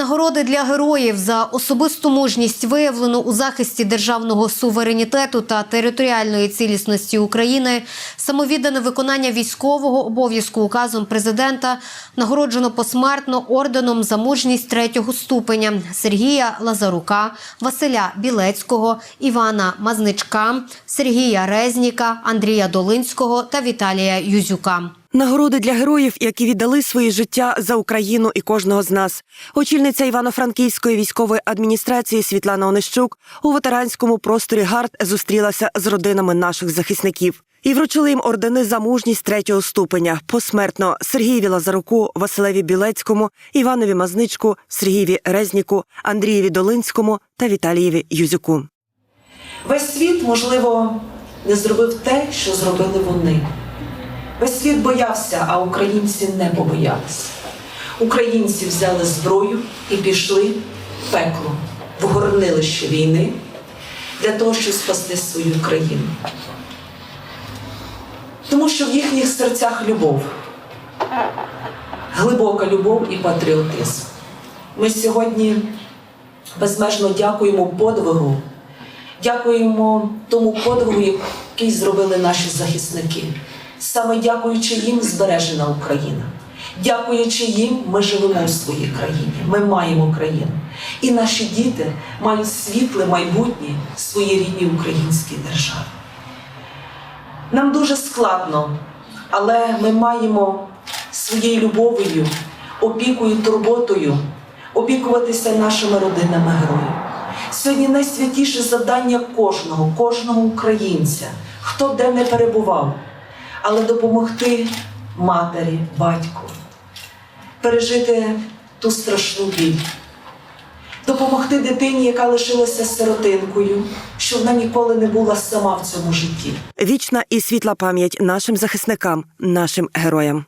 Нагороди для героїв за особисту мужність виявлено у захисті державного суверенітету та територіальної цілісності України, самовіддане виконання військового обов'язку указом президента нагороджено посмертно орденом за мужність третього ступеня Сергія Лазарука, Василя Білецького, Івана Мазничка, Сергія Резніка, Андрія Долинського та Віталія Юзюка. Нагороди для героїв, які віддали свої життя за Україну і кожного з нас. Очільниця Івано-Франківської військової адміністрації Світлана Онищук у ветеранському просторі ГАРД зустрілася з родинами наших захисників. І вручили їм ордени за мужність третього ступеня посмертно Сергієві Лазаруку, Василеві Білецькому, Іванові Мазничку, Сергієві Резніку, Андрієві Долинському та Віталієві Юзюку. Весь світ, можливо, не зробив те, що зробили вони. Весь світ боявся, а українці не побоялися. Українці взяли зброю і пішли в пекло, в горнилище війни для того, щоб спасти свою країну. Тому що в їхніх серцях любов, глибока любов і патріотизм. Ми сьогодні безмежно дякуємо подвигу Дякуємо тому подвигу, який зробили наші захисники. Саме дякуючи їм, збережена Україна. Дякуючи їм, ми живемо в своїй країні. Ми маємо країну. І наші діти мають світле майбутнє своїй рідній українській державі. Нам дуже складно, але ми маємо своєю любов'ю, опікою, турботою опікуватися нашими родинами героїв. Сьогодні найсвятіше завдання кожного, кожного українця, хто де не перебував, але допомогти матері, батьку, пережити ту страшну біль, допомогти дитині, яка лишилася сиротинкою, що вона ніколи не була сама в цьому житті. Вічна і світла пам'ять нашим захисникам, нашим героям.